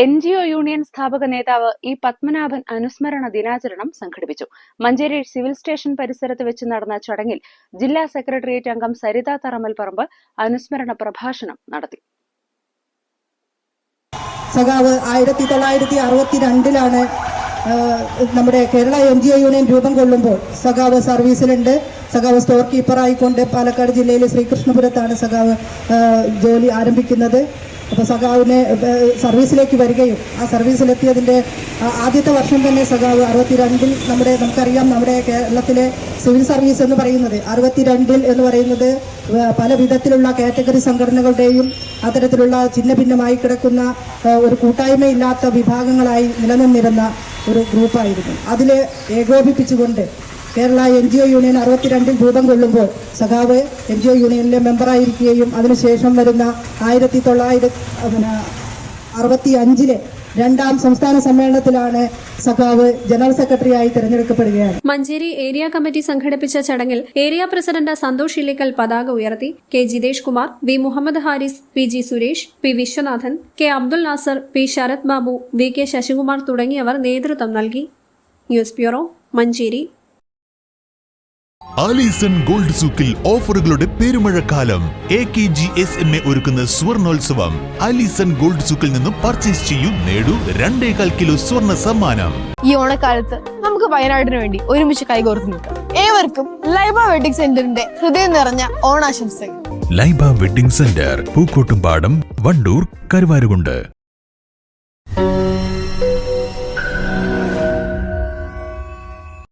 N G O union സ്ഥാപക നേതാവ് E Padmanabhan അനുസ്മരണ ദിനാചരണം സംഘടിപ്പിച്ചു. മഞ്ചേരി സിവിൽ സ്റ്റേഷൻ പരിസരത്ത് വെച്ച് നടന്ന ചടങ്ങിൽ ജില്ലാ സെക്രട്ടേറിയറ്റ് അംഗം സരിത തറമൽ പറമ്പ് അനുസ്മരണ പ്രഭാഷണം നടത്തി. സഖാവ് ആയിരത്തി തൊള്ളായിരത്തി അറുപത്തി രണ്ടിലാണ് നമ്മുടെ Kerala N G O union രൂപം കൊള്ളുമ്പോൾ സഖാവ് സർവീസിലുണ്ട്. സഖാവ് സ്റ്റോർ കീപ്പറായിക്കൊണ്ട് പാലക്കാട് ജില്ലയിലെ ശ്രീകൃഷ്ണപുരത്താണ് സഖാവ് ജോലി ആരംഭിക്കുന്നത്. അപ്പോൾ സഖാവിനെ സർവീസിലേക്ക് വരികയും ആ സർവീസിലെത്തിയതിന്റെ ആദ്യത്തെ വർഷം തന്നെ സഖാവ് അറുപത്തിരണ്ടിൽ നമ്മുടെ നമുക്കറിയാം നമ്മുടെ കേരളത്തിലെ സിവിൽ സർവീസ് എന്ന് പറയുന്നത് അറുപത്തിരണ്ടിൽ എന്ന് പറയുന്നത് പല വിധത്തിലുള്ള കാറ്റഗറി സംഘടനകളുടെയും അത്തരത്തിലുള്ള ചിഹ്ന ഭിന്നമായി കിടക്കുന്ന ഒരു കൂട്ടായ്മയില്ലാത്ത വിഭാഗങ്ങളായി നിലനിന്നിരുന്ന ഒരു ഗ്രൂപ്പായിരുന്നു. അതിൽ ഏകോപിപ്പിച്ചുകൊണ്ട് Kerala N G O union അറുപത്തിരണ്ടിൽ രൂപം കൊള്ളുമ്പോൾ സഖാവ് എൻ ജി ഒ യൂണിയനിലെ മെമ്പറായിരിക്കുകയും അതിനുശേഷം വരുന്ന ആയിരത്തി തൊള്ളായിരത്തി അറുപത്തി അഞ്ചിലെ രണ്ടാം സംസ്ഥാന സമ്മേളനത്തിലാണ് സഖാവ് ജനറൽ സെക്രട്ടറിയായി തെരഞ്ഞെടുക്കപ്പെടുകയാണ്. മഞ്ചേരി ഏരിയ കമ്മിറ്റി സംഘടിപ്പിച്ച ചടങ്ങിൽ ഏരിയ പ്രസിഡന്റ് സന്തോഷ് ഇല്ലിക്കൽ പതാക ഉയർത്തി. K Jithesh Kumar V Muhammad Haris P G Suresh P Viswanathan K Abdul Nasar P Sarath Babu V K Sasikumar തുടങ്ങിയവർ നേതൃത്വം നൽകി. News bureau Manjeri. Alison gold സൂക്കിൽ ഓഫറുകളുടെ പെരുമഴക്കാലം. A K G S M A ഒരുക്കുന്ന സ്വർണോത്സവം. Alison gold സൂക്കിൽ നിന്നും purchase ചെയ്യൂ നേടൂ രണ്ടേകാൽ കിലോ സ്വർണ സമ്മാനം. ഈ ഓണക്കാലത്ത് നമുക്ക് വയനാടിന് വേണ്ടി ഒരുമിച്ച് കൈകോർത്ത് നിൽക്കാം. ഏവർക്കും ലൈബ വെഡിങ് സെന്ററിന്റെ ഹൃദയം നിറഞ്ഞ ഓണാശംസകൾ. Laiba wedding centre Pookkottumpadam Wandoor Karuvarakundu.